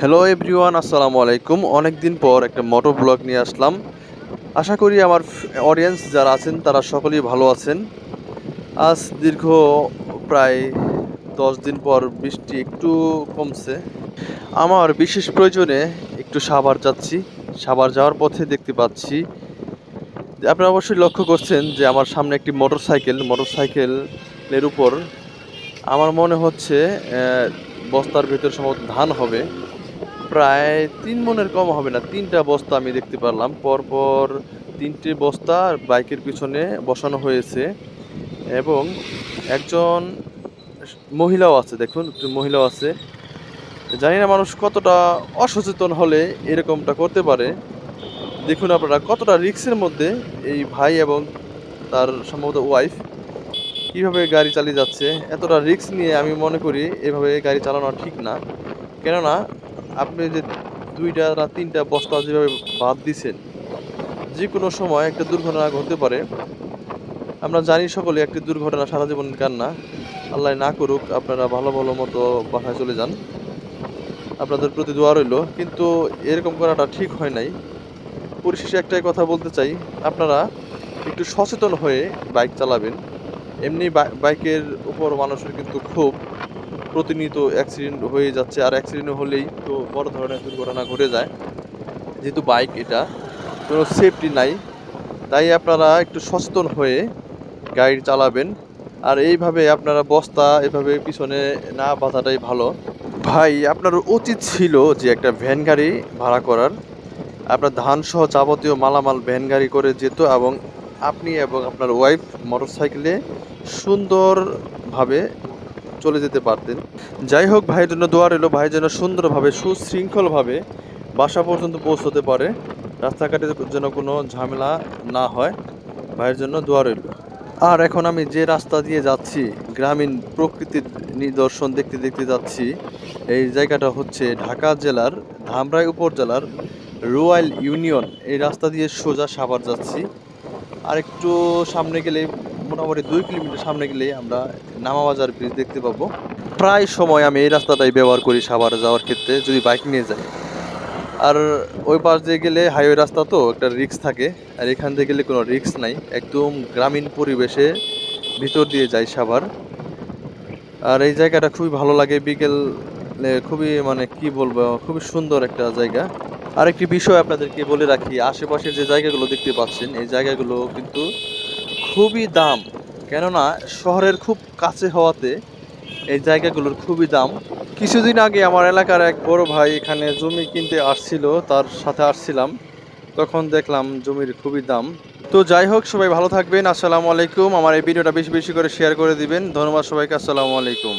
Hello everyone আসসালামু আলাইকুম। অনেক দিন পর একটা মোটর ব্লগ নিয়ে আসলাম। আশা করি আমার অডিয়েন্স যারা আছেন, তারা সকলেই ভালো আছেন। আজ দীর্ঘ প্রায় দশ দিন পর বৃষ্টি একটু কমছে। আমার বিশেষ প্রয়োজনে একটু সাভার যাচ্ছি। সাভার যাওয়ার পথে দেখতে পাচ্ছি। আপনারা অবশ্যই লক্ষ্য করছেন যে আমার সামনে একটি মোটর সাইকেল মোটর সাইকেলের উপর আমার মনে হচ্ছে বস্তার ভেতর সম্ভবত ধান হবে। প্রায় তিন মনের কম হবে না, তিনটা বস্তা আমি দেখতে পারলাম। পরপর তিনটে বস্তা বাইকের পিছনে বসানো হয়েছে এবং একজন মহিলাও আছে, দেখুন মহিলাও আছে। জানি না মানুষ কতটা অসচেতন হলে এরকমটা করতে পারে। দেখুন আপনারা কতটা রিক্সের মধ্যে এই ভাই এবং তার সম্ভবত ওয়াইফ কীভাবে গাড়ি চালিয়ে যাচ্ছে, এতটা রিস্ক নিয়ে আমি মনে করি এভাবে গাড়ি চালানো ঠিক না। কেননা আপনি যে দুইটা না তিনটা বস্তা যেভাবে বাদ দিছেন যে কোনো সময় একটা দুর্ঘটনা ঘটতে পারে। আমরা জানি সকলে একটি দুর্ঘটনা সারা জীবন কান্না। আল্লাহ না করুক, আপনারা ভালো ভালো মতো বাসায় চলে যান। আপনাদের প্রতি দোয়া রইল, কিন্তু এরকম করাটা ঠিক হয় নাই। পরিশেষে একটাই কথা বলতে চাই, আপনারা একটু সচেতন হয়ে বাইক চালাবেন। এমনি বাইকের উপর মানুষের কিন্তু খুব প্রতিনিয়ত অ্যাক্সিডেন্ট হয়ে যাচ্ছে। আর অ্যাক্সিডেন্ট হলেই তো বড় ধরনের দুর্ঘটনা ঘটে যায়। যেহেতু বাইক এটা কোনো সেফটি নাই। তাই আপনারা একটু সচেতন হয়ে গাড়ি চালাবেন। আর এইভাবে আপনারা বস্তা, এভাবে পিছনে না বাঁধাটাই ভালো। ভাই, আপনার উচিত ছিল যে একটা ভ্যান গাড়ি ভাড়া করার। আপনার ধান সহ যাবতীয় মালামাল ভ্যান গাড়ি করে যেত এবং আপনি এবং আপনার ওয়াইফ মোটরসাইকেলে সুন্দরভাবে চলে যেতে পারতেন। যাই হোক, ভাইয়ের জন্য দোয়া রইল। ভাই যেন সুন্দরভাবে, সুশৃঙ্খলভাবে বাসা পর্যন্ত পৌঁছতে পারে। রাস্তাঘাটে যেন কোনো ঝামেলা না হয়। ভাইয়ের জন্য দোয়া রইল। আর এখন আমি যে রাস্তা দিয়ে যাচ্ছি, গ্রামীণ প্রকৃতির নিদর্শন দেখতে দেখতে যাচ্ছি, এই জায়গাটা হচ্ছে ঢাকা জেলার ধামরাই উপজেলার রয়্যাল ইউনিয়ন। এই রাস্তা দিয়ে সোজা সাভার যাচ্ছি। আর একটু সামনে গেলে মোটামুটি দুই কিলোমিটার সামনে গেলে আমরা নামাবাজার ব্রিজ দেখতে পাবো। প্রায় সময় আমি এই রাস্তাটাই ব্যবহার করি সাভার যাওয়ার ক্ষেত্রে, যদি বাইক নিয়ে যাই। আর ওই পাশ দিয়ে গেলে হাইওয়ে রাস্তা তো, একটা রিক্স থাকে। আর এখান দিয়ে গেলে কোনো রিক্স নাই। একদম গ্রামীণ পরিবেশে ভিতর দিয়ে যাই সাভার। আর এই জায়গাটা খুবই ভালো লাগে। বিকেল খুবই মানে কি বলব, খুবই সুন্দর একটা জায়গা। আরেকটি বিষয় আপনাদেরকে বলে রাখি, আশেপাশের যে জায়গাগুলো দেখতে পাচ্ছেন, এই জায়গাগুলো কিন্তু খুবই দাম, কেননা শহরের খুব কাছে হওয়াতে এই জায়গাগুলোর খুবই দাম। কিছুদিন আগে আমার এলাকার এক বড় ভাই এখানে জমি কিনতে আসছিল, তার সাথে আসছিলাম। তখন দেখলাম জমির খুবই দাম। তো যাই হোক, সবাই ভালো থাকবেন। আসসালামু আলাইকুম। আমার এই ভিডিওটা বেশি বেশি করে শেয়ার করে দিবেন। ধন্যবাদ সবাইকে। আসসালামু আলাইকুম।